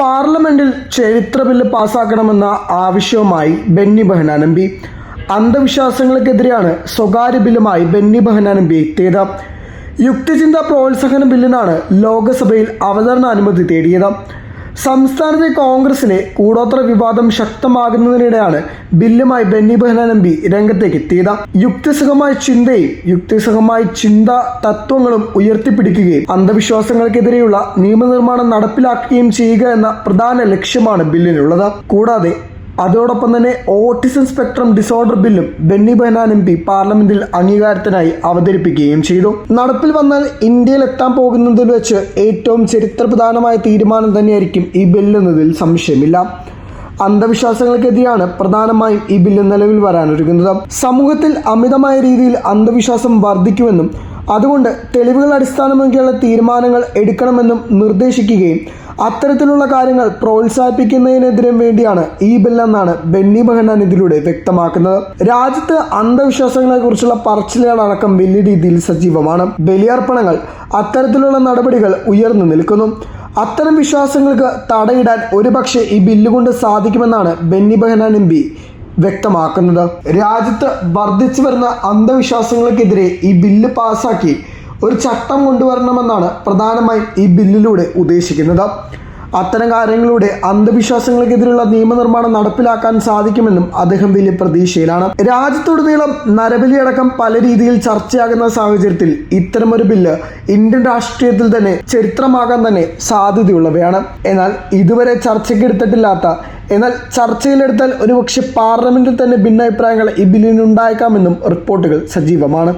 പാർലമെന്റിൽ ചരിത്ര ബില്ല് പാസാക്കണമെന്ന ആവശ്യവുമായി ബെന്നി ബെഹനാൻ എം പി. അന്ധവിശ്വാസങ്ങൾക്കെതിരെയാണ് സ്വകാര്യ ബില്ലുമായി ബെന്നി ബെഹനാൻ എം പി എത്തിയത്. യുക്തിചിന്ത പ്രോത്സാഹന ബില്ലിനാണ് ലോക്സഭയിൽ അവതരണ അനുമതി തേടിയത്. സംസ്ഥാനത്തെ കോൺഗ്രസിലെ കൂടോത്ര വിവാദം ശക്തമാകുന്നതിനിടെയാണ് ബില്ലുമായി ബെന്നി ബെഹനാൻ എം പി രംഗത്തേക്ക് എത്തിയത്. യുക്തിസഹമായ ചിന്തയും യുക്തിസഹമായ ചിന്ത തത്വങ്ങളും ഉയർത്തിപ്പിടിക്കുകയും അന്ധവിശ്വാസങ്ങൾക്കെതിരെയുള്ള നിയമനിർമ്മാണം നടപ്പിലാക്കുകയും ചെയ്യുക എന്ന പ്രധാന ലക്ഷ്യമാണ് ബില്ലിനുള്ളത്. കൂടാതെ അതോടൊപ്പം തന്നെ ഓട്ടിസം സ്പെക്ട്രം ഡിസോർഡർ ബില്ലും ബെന്നി ബെഹനാൻ എം പി പാർലമെന്റിൽ അംഗീകാരത്തിനായി അവതരിപ്പിക്കുകയും ചെയ്തു. നടപ്പിൽ വന്നാൽ ഇന്ത്യയിൽ എത്താൻ പോകുന്നതിൽ വെച്ച് ഏറ്റവും ചരിത്രപ്രധാനമായ തീരുമാനം തന്നെയായിരിക്കും ഈ ബില്ലെന്നതിൽ സംശയമില്ല. അന്ധവിശ്വാസങ്ങൾക്കെതിരെയാണ് പ്രധാനമായും ഈ ബില്ല് നിലവിൽ വരാനൊരുങ്ങുന്നത്. സമൂഹത്തിൽ അമിതമായ രീതിയിൽ അന്ധവിശ്വാസം വർദ്ധിക്കുമെന്നും അതുകൊണ്ട് തെളിവുകൾ അടിസ്ഥാനമാക്കിയുള്ള തീരുമാനങ്ങൾ എടുക്കണമെന്നും നിർദ്ദേശിക്കുകയും അത്തരത്തിലുള്ള കാര്യങ്ങൾ പ്രോത്സാഹിപ്പിക്കുന്നതിനെതിരെ വേണ്ടിയാണ് ഈ ബില്ലെന്നാണ് ബെന്നി ബെഹനാൻ ഇതിലൂടെ വ്യക്തമാക്കുന്നത്. രാജ്യത്ത് അന്ധവിശ്വാസങ്ങളെ കുറിച്ചുള്ള പറച്ചിലുകളടക്കം വലിയ രീതിയിൽ സജീവമാണ്. ബലിയർപ്പണങ്ങൾ അത്തരത്തിലുള്ള നടപടികൾ ഉയർന്നു നിൽക്കുന്നു. അത്തരം വിശ്വാസങ്ങൾക്ക് തടയിടാൻ ഒരുപക്ഷെ ഈ ബില്ലുകൊണ്ട് സാധിക്കുമെന്നാണ് ബെന്നി ബെഹനാൻ എം പി വ്യക്തമാക്കുന്നത്. രാജ്യത്ത് വർദ്ധിച്ചു വരുന്ന അന്ധവിശ്വാസങ്ങൾക്കെതിരെ ഈ ബില്ല് പാസാക്കി ഒരു ചട്ടം കൊണ്ടുവരണമെന്നാണ് പ്രധാനമായും ഈ ബില്ലിലൂടെ ഉദ്ദേശിക്കുന്നത്. അത്തരം കാര്യങ്ങളിലൂടെ അന്ധവിശ്വാസങ്ങൾക്കെതിരെയുള്ള നിയമനിർമ്മാണം നടപ്പിലാക്കാൻ സാധിക്കുമെന്നും അദ്ദേഹം വലിയ പ്രതീക്ഷയിലാണ്. രാജ്യത്തുടനീളം നരബലിയടക്കം പല രീതിയിൽ ചർച്ചയാകുന്ന സാഹചര്യത്തിൽ ഇത്തരമൊരു ബില്ല് ഇന്ത്യൻ രാഷ്ട്രീയത്തിൽ തന്നെ ചരിത്രമാകാൻ തന്നെ സാധ്യതയുള്ളവയാണ്. എന്നാൽ ഇതുവരെ ചർച്ചയ്ക്കെടുത്തിട്ടില്ലാത്ത എന്നാൽ ചർച്ചയിലെടുത്താൽ ഒരുപക്ഷെ പാർലമെന്റിൽ തന്നെ ഭിന്നാഭിപ്രായങ്ങൾ ഈ ബില്ലിനുണ്ടായേക്കാമെന്നും റിപ്പോർട്ടുകൾ സജീവമാണ്.